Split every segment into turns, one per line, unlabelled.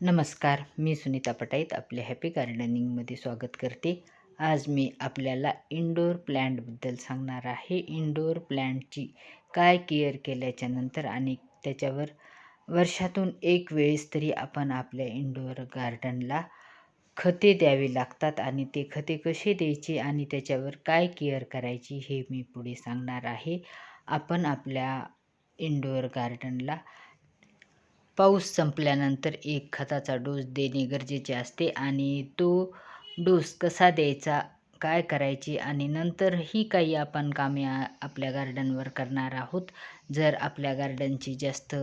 नमस्कार मी सुनीता पटाईत आपल्या हॅपी गार्डनिंगमध्ये स्वागत करते. आज मी आपल्याला इंडोर प्लॅन्टबद्दल सांगणार आहे. इंडोर प्लॅन्टची काय केअर केल्याच्यानंतर आणि त्याच्यावर वर्षातून एक वेळेस तरी आपण आपल्या इंडोर गार्डनला खते द्यावी लागतात आणि ते खते कसे द्यायचे आणि त्याच्यावर काय केअर करायची हे मी पुढे सांगणार आहे. आपण आपल्या इंडोर गार्डनला पाऊस संपल्यानंतर एक खताचा डोस देणे गरजेचे असते आणि तो डोस कसा द्यायचा काय करायची आणि नंतरही काही आपण कामे आपल्या गार्डनवर करणार आहोत. जर आपल्या गार्डनची जास्त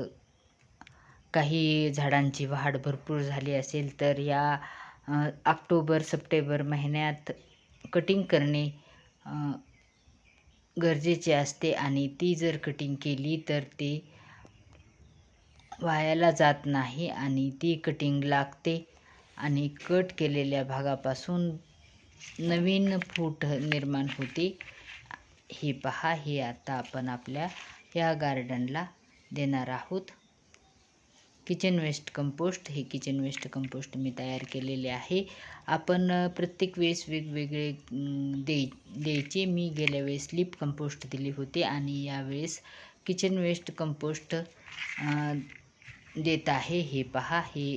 काही झाडांची वाढ भरपूर झाली असेल तर या ऑक्टोबर सप्टेंबर महिन्यात कटिंग करणे गरजेचे असते आणि ती जर कटिंग केली तर ते वायाला जात नाही आणि ती कटिंग लागते आणि कट केलेल्या भागापासून नवीन फूट निर्माण होते. हे पहा हे आता आपण आपल्या या गार्डनला देणार आहोत. किचन वेस्ट कंपोस्ट हे किचन वेस्ट कंपोस्ट मी तयार केलेले आहे. आपण प्रत्येक वेळेस वेगवेगळे दे द्यायचे. मी गेल्या वेळेस लिप कंपोस्ट दिली होती आणि यावेळेस किचन वेस्ट कंपोस्ट देत आहे. हे पहा हे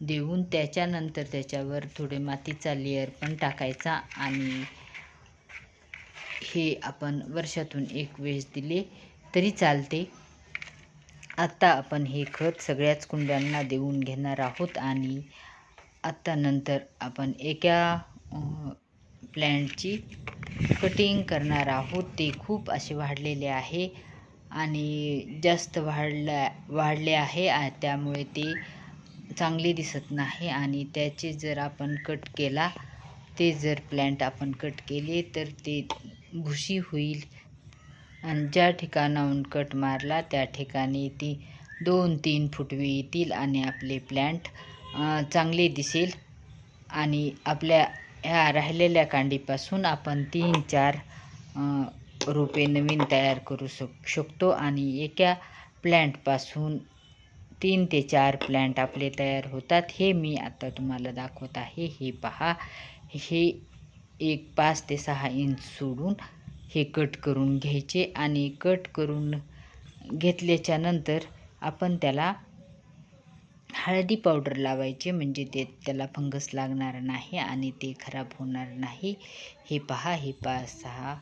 देऊन त्याच्यानंतर त्याच्यावर थोडे मातीचा लेअर पण टाकायचा आणि हे आपण वर्षातून एक वेळेस दिले तरी चालते. आत्ता आपण हे खत सगळ्याच कुंड्यांना देऊन घेणार आहोत आणि आत्ता नंतर आपण एका प्लॅन्टची कटिंग करणार आहोत. ते खूप असे वाढलेले आहे. आणि जास्त वाढल्या वाढले आहे. त्यामुळे ते चांगले दिसत नाही. आणि त्याचे जर आपण कट केला ते जर प्लॅन्ट आपण कट केले तर ते भुशी होईल. आणि ज्या ठिकाणाहून कट मारला त्या ठिकाणी ती दोन तीन फुटवे येतील आणि आपले प्लॅन्ट चांगले दिसेल. आणि आपल्या ह्या राहिलेल्या कांडीपासून आपण तीन चार रोपे नवीन तयार करू शक शकतो आणि एका प्लॅन्टपासून तीन ते चार प्लॅन्ट आपले तयार होतात. हे मी आता तुम्हाला दाखवत आहे. हे पहा. हे एक पाच ते सहा इंच सोडून हे कट करून घ्यायचे आणि कट करून घेतल्याच्या नंतर आपण त्याला हळदी पावडर लावायचे म्हणजे ते त्याला फंगस लागणार नाही आणि ते खराब होणार नाही. हे पहा. हे पाच सहा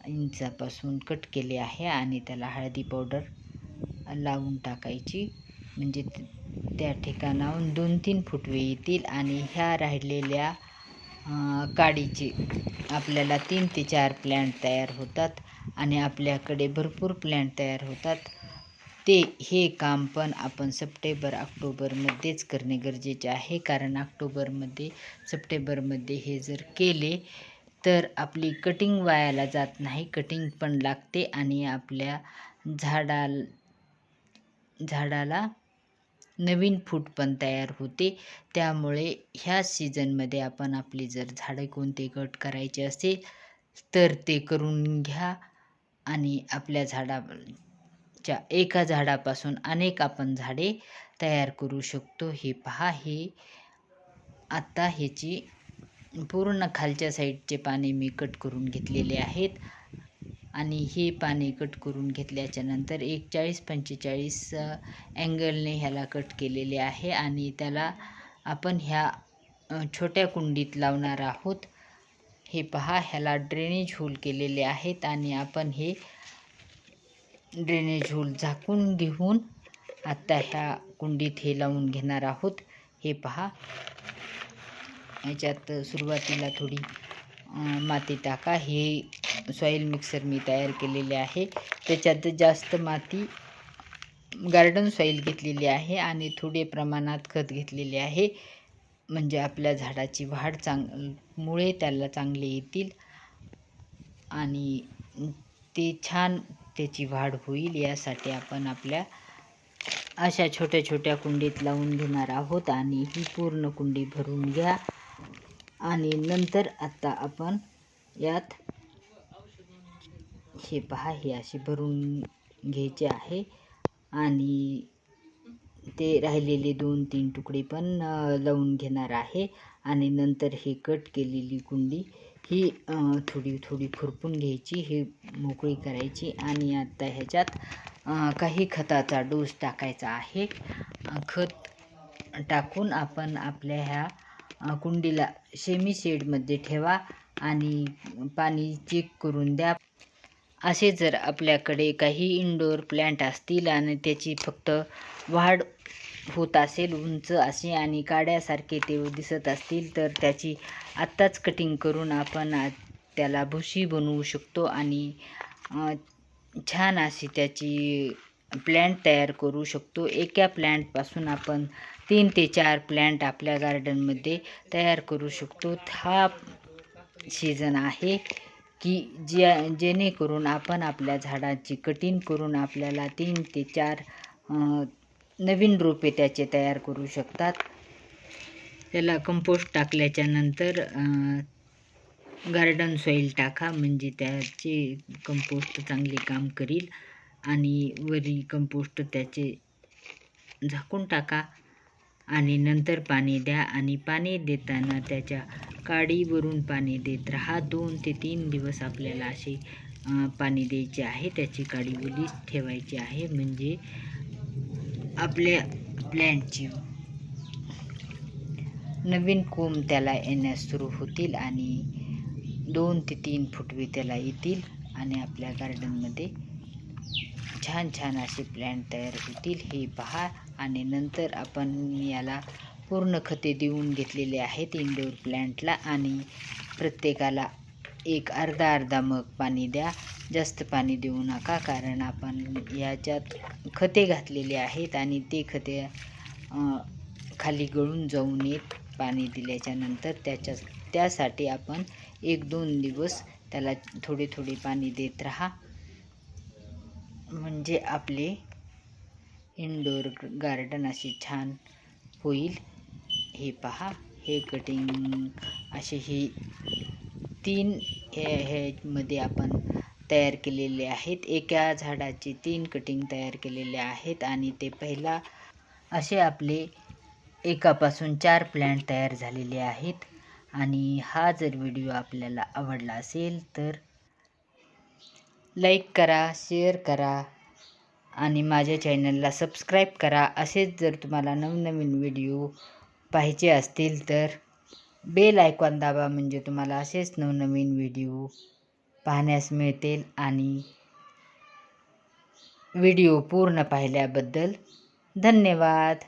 इंचापासून कट केले आहे आणि त्याला हळदी पावडर लावून टाकायची. म्हणजे त्या ठिकाणाहून दोन तीन फुटवे येतील आणि ह्या राहिलेल्या काडीचे आपल्याला तीन ते चार प्लॅन्ट तयार होतात आणि आपल्याकडे भरपूर प्लॅन्ट तयार होतात. ते हे काम पण आपण सप्टेंबर ऑक्टोबरमध्येच करणे गरजेचे आहे. कारण ऑक्टोबरमध्ये सप्टेंबरमध्ये हे जर केले तर आपली कटिंग वायाला जात नाही. कटिंग पण लागते आणि आपल्या झाडा झाडाला नवीन फूट पण तयार होते. त्यामुळे ह्या सीझनमध्ये आपण आपली जर झाडे कोणते कट करायचे असेल तर ते करून घ्या आणि आपल्या झाडाच्या एका झाडापासून अनेक आपण झाडे तयार करू शकतो. हे पहा हे आत्ता ह्याची पूर्ण खालच्या साईडचे पाने मी कट करून घेतलेले आहेत. आणि हे पाने कट करून घेतल्याच्या नंतर एक चाळीस पंचेचाळीस अँगलने ह्याला कट केलेले आहे. आणि त्याला आपण ह्या छोट्या कुंडीत लावणार आहोत. हे पहा ह्याला ड्रेनेज होल केलेले आहेत. आणि आपण हे ड्रेनेज होल झाकून घेऊन आत्ता ह्या कुंडीत हे लावून घेणार आहोत. हे पहा. ह्याच्यात सुरुवातीला थोडी माती टाका. हे सॉईल मिक्सर मी तयार केलेले आहे. त्याच्यात जास्त माती गार्डन सॉईल घेतलेली आहे आणि थोडे प्रमाणात खत घेतलेले आहे. म्हणजे आपल्या झाडाची वाढ चांग मुळे त्याला चांगले येतील आणि ते छान त्याची वाढ होईल यासाठी आपण आपल्या अशा छोट्या छोट्या कुंडीत लावून घेणार आहोत आणि ही पूर्ण कुंडी भरून घ्या. आणि नंतर आता आपण यात हे पहा हे असे भरून घ्यायचे आहे. आणि ते राहिलेले दोन तीन तुकडे पण लावून घेणार आहे. आणि नंतर हे कट केलेली कुंडी ही थोडी थोडी खुरपून घ्यायची ही मोकळी करायची. आणि आता ह्याच्यात काही खताचा डोस टाकायचा आहे. खत टाकून आपण आपल्या ह्या कुंडीला सेमी शेडमध्ये ठेवा आणि पाणी चेक करून द्या. असे जर आपल्याकडे काही इंडोर प्लॅन्ट असतील आणि त्याची फक्त वाढ होत असेल उंच असे आणि काड्यासारखे ते दिसत असतील तर त्याची आत्ताच कटिंग करून आपण त्याला भुशी बनवू शकतो आणि छान अशी त्याची प्लॅन्ट तयार करू शकतो. एका प्लॅन्टपासून आपण तीन ते चार प्लॅन्ट आपल्या गार्डनमध्ये तयार करू शकतो. हा सीझन आहे की ज्या जेणेकरून आपण आपल्या झाडाची कटिंग करून आपल्याला तीन ते चार नवीन रोपे त्याचे तयार करू शकतात. त्याला कंपोस्ट टाकल्याच्या नंतर गार्डन सॉईल टाका म्हणजे त्याचे कंपोस्ट चांगले काम करील. आणि वरी कंपोस्ट त्याचे झाकून टाका. आणि नंतर पाणी द्या आणि पाणी देताना त्याच्या काडीवरून पाणी देत राहा. दोन ते तीन दिवस आपल्याला असे पाणी द्यायचे आहे. त्याची काडी ठेवायची आहे. म्हणजे आपल्या प्लॅनची नवीन कोंब त्याला येण्यास सुरू होतील आणि दोन ते तीन फुटवे त्याला येतील आणि आपल्या गार्डनमध्ये छान छान असे प्लॅन्ट तयार होतील. हे पहा. आणि नंतर आपण याला पूर्ण खते देऊन घेतलेले आहेत इंडोर प्लॅन्टला आणि प्रत्येकाला एक अर्धा अर्धा मग पाणी द्या. जास्त पाणी देऊ नका कारण आपण याच्यात खते घातलेले आहेत आणि ते खते खाली गळून जाऊ नयेत पाणी दिल्याच्या नंतर त्याच्या त्यासाठी आपण एक दोन दिवस त्याला थोडे थोडे पाणी देत राहा. म्हणजे आपले इंडोर गार्डन असे छान होईल. हे पहा हे कटिंग असे हे तीन हे ह्यामध्ये आपण तयार केलेले आहेत. एका झाडाचे तीन कटिंग तयार केलेले आहेत आणि ते पहिला असे आपले एकापासून चार प्लॅन्ट तयार झालेले आहेत. आणि हा जर व्हिडिओ आपल्याला आवडला असेल तर लाईक करा शेअर करा. आणि माझ्या चॅनलला सबस्क्राईब करा. असेच जर तुम्हाला नवनवीन व्हिडिओ पाहिजे असतील तर बेल आयकॉन दाबा म्हणजे तुम्हाला असेच नवनवीन व्हिडिओ पाहण्यास मिळतील आणि व्हिडिओ पूर्ण पाहिल्याबद्दल धन्यवाद.